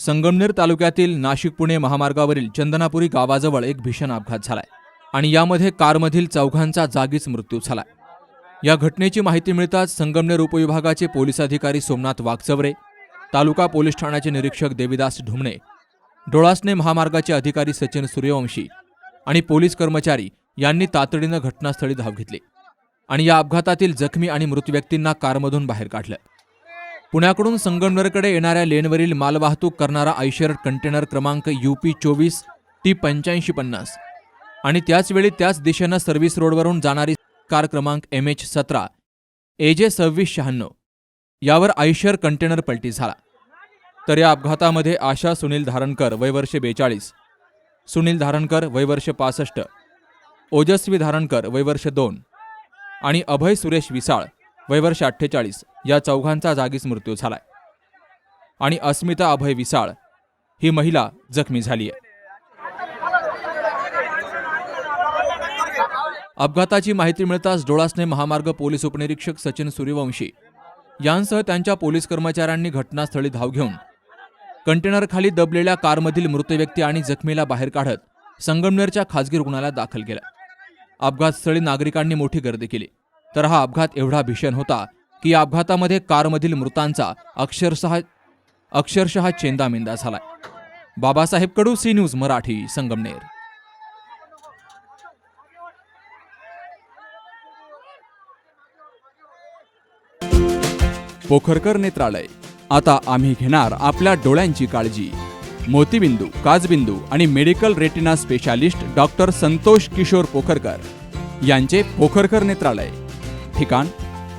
संगमनेर तालुक्यातील नाशिक पुणे महामार्गावरील चंदनापुरी गावाजवळ एक भीषण अपघात झालाय आणि यामध्ये कारमधील चौघांचा जागीच मृत्यू झालाय. या घटनेची माहिती मिळताच संगमनेर उपविभागाचे पोलीस अधिकारी सोमनाथ वागचवरे तालुका पोलीस ठाण्याचे निरीक्षक देविदास ढुमणे डोळासने महामार्गाचे अधिकारी सचिन सूर्यवंशी आणि पोलीस कर्मचारी यांनी तातडीनं घटनास्थळी धाव घेतली आणि या अपघातातील जखमी आणि मृत व्यक्तींना कारमधून बाहेर काढलं. पुण्याकडून संगमनेरकडे येणाऱ्या लेनवरील मालवाहतूक करणारा आयशर कंटेनर क्रमांक यू पी चोवीस टी पंच्याऐंशी पन्नास. आणि त्याचवेळी त्याच दिशेनं सर्व्हिस रोडवरून जाणारी कार क्रमांक एम एच सतरा ए जे सव्वीस शहाण्णव. यावर आयशर कंटेनर पलटी झाला. तर या अपघातामध्ये आशा सुनील धारणकर वयवर्ष बेचाळीस सुनील धारणकर वयवर्ष पासष्ट ओजस्वी धारणकर वयवर्ष दोन आणि अभय सुरेश विसाळ वयवर्ष अठ्ठेचाळीस. या चौघांचा जागीच मृत्यू झालाय. आणि अस्मिता अभय विसाळ ही महिला जखमी झाली आहे. अपघाताची माहिती मिळताच डोळासने महामार्ग पोलीस उपनिरीक्षक सचिन सूर्यवंशी यांसह त्यांच्या पोलीस कर्मचाऱ्यांनी घटनास्थळी धाव घेऊन कंटेनरखाली दबलेल्या कारमधील मृत व्यक्ती आणि जखमीला बाहेर काढत संगमनेरच्या खासगी रुग्णालयात दाखल केलं. अपघातस्थळी नागरिकांनी मोठी गर्दी केली. तर हा अपघात एवढा भीषण होता की या अपघातामध्ये कारमधील मृतांचा अक्षरशः अक्षरशः चेंदामेंदा झालाय. Babasaheb Kadu C news Marathi Sangamner. Pokharkar नेत्रालय. आता आम्ही घेणार आपल्या डोळ्यांची काळजी. मोतीबिंदू काजबिंदू आणि medical retina specialist doctor Santosh Kishor Pokharkar यांचे पोखरकर नेत्रालय. ठिकाण